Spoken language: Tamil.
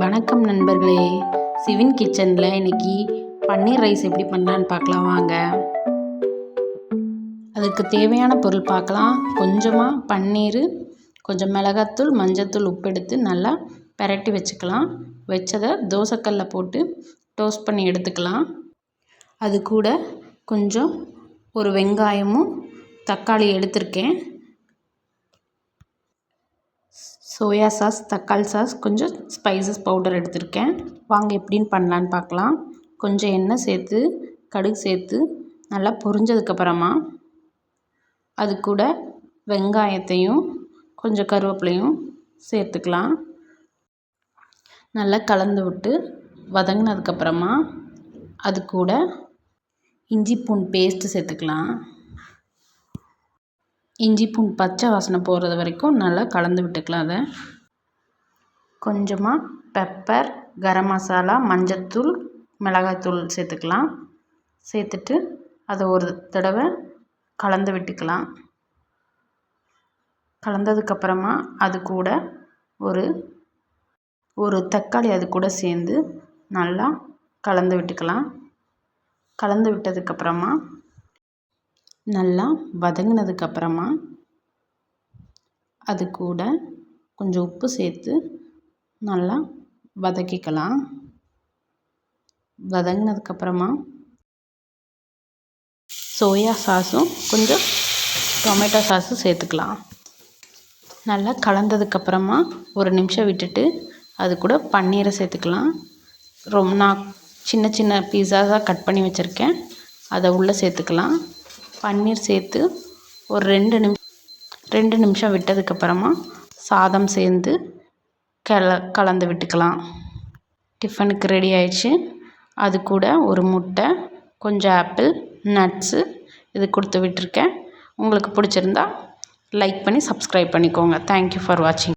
வணக்கம் நண்பர்களே. சிவின் கிச்சனில் இன்னைக்கு பன்னீர் ரைஸ் எப்படி பண்ணலான்னு பார்க்கலாம் வாங்க. அதுக்கு தேவையான பொருள் பார்க்கலாம். கொஞ்சமாக பன்னீர் கொஞ்சம் மிளகாத்தூள் மஞ்சத்தூள் உப்பு எடுத்து நல்லா பெரட்டி வச்சுக்கலாம். வச்சதை தோசைக்கல்ல போட்டு டோஸ்ட் பண்ணி எடுத்துக்கலாம். அது கூட கொஞ்சம் ஒரு வெங்காயமும் தக்காளி எடுத்திருக்கேன். சோயா சாஸ் தக்காளி சாஸ் கொஞ்சம் ஸ்பைசஸ் பவுடர் எடுத்திருக்கேன். வாங்க எப்படின்னு பண்ணலான்னு பார்க்கலாம். கொஞ்சம் எண்ணெய் சேர்த்து கடுகு சேர்த்து நல்லா பொரிஞ்சதுக்கப்புறமா அது கூட வெங்காயத்தையும் கொஞ்சம் கருவேப்பிலையும் சேர்த்துக்கலாம். நல்லா கலந்து விட்டு வதங்கினதுக்கப்புறமா அது கூட இஞ்சி பூண்டு பேஸ்ட்டு சேர்த்துக்கலாம். இஞ்சி பூண்டு பச்சை வாசனை போகிறது வரைக்கும் நல்லா கலந்து விட்டுக்கலாம் அதை. கொஞ்சமாக பெப்பர் கரம் மசாலா மஞ்சத்தூள் மிளகாய்த்தூள் சேர்த்துக்கலாம். சேர்த்துட்டு அதை ஒரு தடவை கலந்து விட்டுக்கலாம். கலந்ததுக்கப்புறமா அது கூட ஒரு ஒரு தக்காளி அது கூட சேர்ந்து நல்லா கலந்து விட்டுக்கலாம். கலந்து விட்டதுக்கப்புறமா நல்லா வதங்கினதுக்கப்புறமா அது கூட கொஞ்சம் உப்பு சேர்த்து நல்லா வதக்கிக்கலாம். வதங்கினதுக்கப்புறமா சோயா சாஸும் கொஞ்சம் டொமேட்டோ சாஸும் சேர்த்துக்கலாம். நல்லா கலந்ததுக்கப்புறமா ஒரு நிமிஷம் விட்டுட்டு அது கூட பன்னீரை சேர்த்துக்கலாம். ரொம்ப நான் சின்ன சின்ன பீஸாஸாக கட் பண்ணி வச்சுருக்கேன். அதை உள்ளே சேர்த்துக்கலாம். பன்னீர் சேர்த்து ஒரு ரெண்டு நிமி ரெண்டு நிமிஷம் விட்டதுக்கப்புறமா சாதம் சேர்ந்து கல கலந்து விட்டுக்கலாம். டிஃபனுக்கு ரெடி ஆயிடுச்சு. அது கூட ஒரு முட்டை கொஞ்சம் ஆப்பிள் நட்ஸு இது கொடுத்து விட்டுருக்கேன். உங்களுக்கு பிடிச்சிருந்தா லைக் பண்ணி சப்ஸ்கிரைப் பண்ணிக்கோங்க. தேங்க்யூ ஃபார் வாட்சிங்